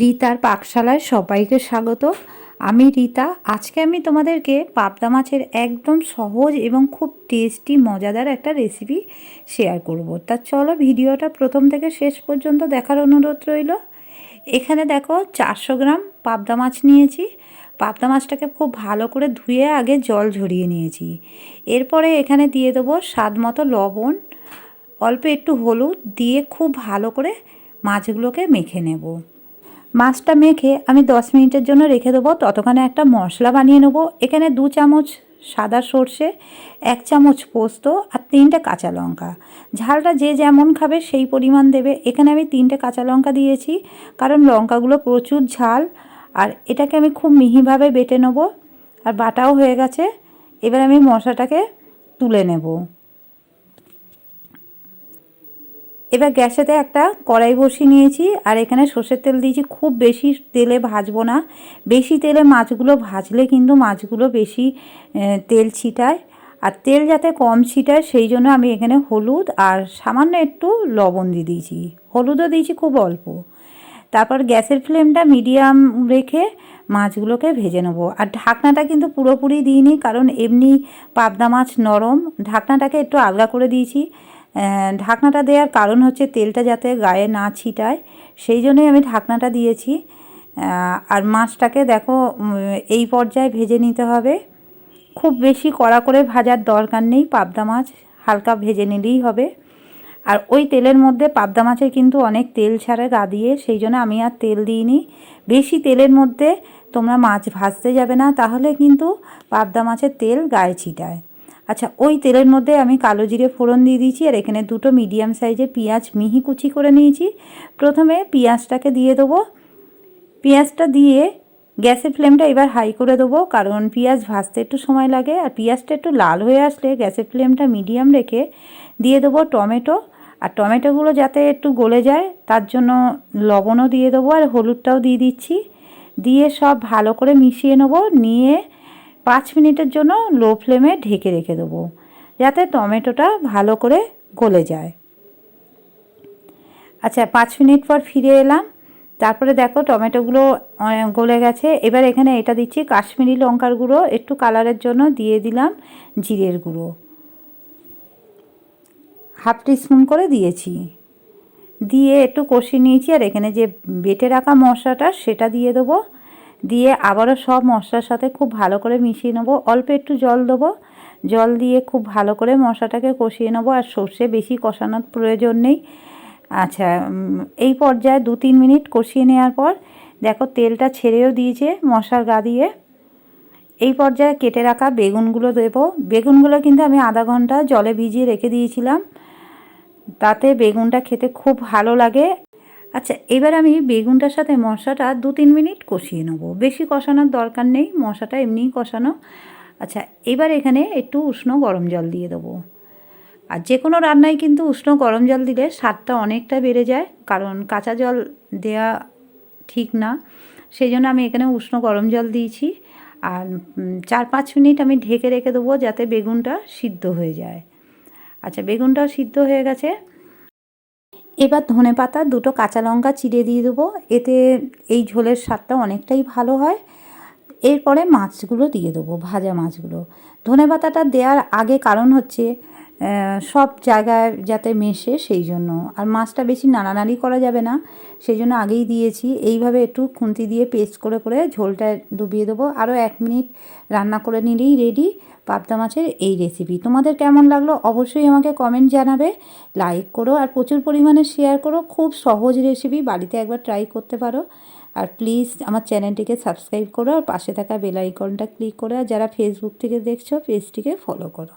রিতার পাকশালায় সবাইকে স্বাগত। আমি রীতা। আজকে আমি তোমাদেরকে পাবদা মাছের একদম সহজ এবং খুব টেস্টি, মজাদার একটা রেসিপি শেয়ার করব। তা চলো ভিডিওটা প্রথম থেকে শেষ পর্যন্ত দেখার অনুরোধ রইল। এখানে দেখো চারশো গ্রাম পাবদা মাছ নিয়েছি। পাবদা মাছটাকে খুব ভালো করে ধুয়ে আগে জল ঝরিয়ে নিয়েছি। এরপরে এখানে দিয়ে দেবো স্বাদ মতো লবণ। অল্প একটু হলুদ দিয়ে খুব ভালো করে মাছগুলোকে মেখে নেব। মাছটা মেখে আমি দশ মিনিটের জন্য রেখে দেবো। ততক্ষণে একটা মশলা বানিয়ে নেব। এখানে দু চামচ সাদা সর্ষে, এক চামচ পোস্ত আর তিনটে কাঁচা লঙ্কা। ঝালটা যে যেমন খাবে সেই পরিমাণ দেবে। এখানে আমি তিনটে কাঁচা লঙ্কা দিয়েছি, কারণ লঙ্কাগুলো প্রচুর ঝাল। আর এটাকে আমি খুব মিহিভাবে বেটে নেব। আর বাটাও হয়ে গেছে। এবার আমি মশলাটাকে তুলে নেব। এবার গ্যাসেতে একটা কড়াই বসিয়ে নিয়েছি, আর এখানে সর্ষের তেল দিয়েছি। খুব বেশি তেলে ভাজবো না। বেশি তেলে মাছগুলো ভাজলে কিন্তু মাছগুলো বেশি তেল ছিটায়। আর তেল যাতে কম ছিটায়, সেই জন্য আমি এখানে হলুদ আর সামান্য একটু লবণ দিয়ে দিয়েছি। হলুদও দিয়েছি খুব অল্প। তারপর গ্যাসের ফ্লেমটা মিডিয়াম রেখে মাছগুলোকে ভেজে নেব। আর ঢাকনাটা কিন্তু পুরোপুরি দিইনি, কারণ এমনি পাবদা মাছ নরম। ঢাকনাটাকে একটু আলগা করে দিয়েছি। ঢাকনাটা দেওয়ার কারণ হচ্ছে তেলটা যাতে গায়ে না ছিটায়। সেই জন্যই আমি ঢাকনাটা দিয়েছি। আর মাছটাকে দেখো এই পর্যায়ে ভেজে নিতে হবে। খুব বেশি কড়া করে ভাজার দরকার নেই, পাবদা মাছ হালকা ভেজে নিলেই হবে। আর ওই তেলের মধ্যে পাবদা মাছের কিন্তু অনেক তেল ছাড়ে গা দিয়ে, সেই জন্য আমি আর তেল দিইনি। বেশি তেলের মধ্যে তোমরা মাছ ভাজতে যাবে না, তাহলে কিন্তু পাবদা মাছের তেল গায়ে ছিটায়। আচ্ছা ওই তেলের মধ্যে আমি কালো জিরে ফোড়ন দিয়ে দিয়েছি, আর এখানে দুটো মিডিয়াম সাইজের পেঁয়াজ মিহি কুচি করে নিয়েছি। প্রথমে পেঁয়াজটাকে দিয়ে দেবো। পেঁয়াজটা দিয়ে গ্যাসের ফ্লেমটা এবার হাই করে দেবো, কারণ পেঁয়াজ ভাজতে একটু সময় লাগে, আর পেঁয়াজটা একটু লাল হয়ে আসলে গ্যাসের ফ্লেমটা মিডিয়াম রেখে দিয়ে দেবো টমেটো। আর টমেটোগুলো যাতে একটু গলে যায়, তার জন্য লবণও দিয়ে দেবো, আর হলুদটাও দিয়ে দিচ্ছি। দিয়ে সব ভালো করে মিশিয়ে নেব, নিয়ে পাঁচ মিনিটের জন্য লো ফ্লেমে ঢেকে রেখে দেবো, যাতে টমেটোটা ভালো করে গলে যায়। আচ্ছা পাঁচ মিনিট পর ফিরে এলাম। তারপরে দেখো টমেটোগুলো গলে গেছে। এবার এখানে এটা দিচ্ছি কাশ্মীরি লঙ্কার গুঁড়ো, একটু কালারের জন্য দিয়ে দিলাম জিরের গুঁড়ো। হাফ টিস্পুন করে দিয়েছি। দিয়ে একটু কষিয়ে নিয়েছি, আর এখানে যে বেটে রাখা মশলাটা, সেটা দিয়ে দেবো। দিয়ে আবারও সব মশলার সাথে খুব ভালো করে মিশিয়ে নেব। অল্প একটু জল দেবো। জল দিয়ে খুব ভালো করে মশলাটাকে কষিয়ে নেব আর সর্ষে বেশি কষানোর প্রয়োজন নেই। আচ্ছা এই পর্যায়ে দু তিন মিনিট কষিয়ে নেওয়ার পর দেখো তেলটা ছেড়েও দিয়েছে মশার গা দিয়ে। এই পর্যায়ে কেটে রাখা বেগুনগুলো দেবো। বেগুনগুলো কিন্তু আমি আধা ঘণ্টা জলে ভিজিয়ে রেখে দিয়েছিলাম। তাতে বেগুনটা খেতে খুব ভালো লাগে। আচ্ছা এবার আমি বেগুনটার সাথে মশলাটা দু তিন মিনিট কষিয়ে নেব। বেশি কষানোর দরকার নেই, মশলাটা এমনিই কষানো। আচ্ছা এবার এখানে একটু উষ্ণ গরম জল দিয়ে দেবো। আর যে কোনো রান্নায় কিন্তু উষ্ণ গরম জল দিলে স্বাদটা অনেকটা বেড়ে যায়, কারণ কাঁচা জল দেয়া ঠিক না। সেই জন্য আমি এখানে উষ্ণ গরম জল দিয়েছি। আর চার পাঁচ মিনিট আমি ঢেকে রেখে দেবো যাতে বেগুনটা সিদ্ধ হয়ে যায়। আচ্ছা বেগুনটাও সিদ্ধ হয়ে গেছে। এবার ধনে পাতা দুটো কাঁচা লঙ্কা চিড়ে দিয়ে দেবো। এতে এই ঝোলের স্বাদটা অনেকটাই ভালো হয়। এরপরে মাছগুলো দিয়ে দেবো, ভাজা মাছগুলো। ধনে পাতাটা দেওয়ার আগে কারণ হচ্ছে সব জায়গায় যাতে মেশে সেই জন্য। আর মাছটা বেশি নাড়ানাড়ি করা যাবে না, সেই জন্য আগেই দিয়েছি। এইভাবে একটু খুন্তি দিয়ে পেস্ট করে করে ঝোলটা ডুবিয়ে দেবো। আরও এক মিনিট রান্না করে নিলেই রেডি পাবদা মাছের এই রেসিপি তোমাদের কেমন লাগল অবশ্যই আমাকে কমেন্ট জানাবে। লাইক করো আর প্রচুর পরিমাণে শেয়ার করো। খুব সহজ রেসিপি বাড়িতে একবার ট্রাই করতে পারো। আর প্লিজ আমার চ্যানেলটিকে সাবস্ক্রাইব করো আর পাশে থাকা বেল আইকনটা ক্লিক করো আর যারা ফেসবুক থেকে দেখছ পেজটিকে ফলো করো।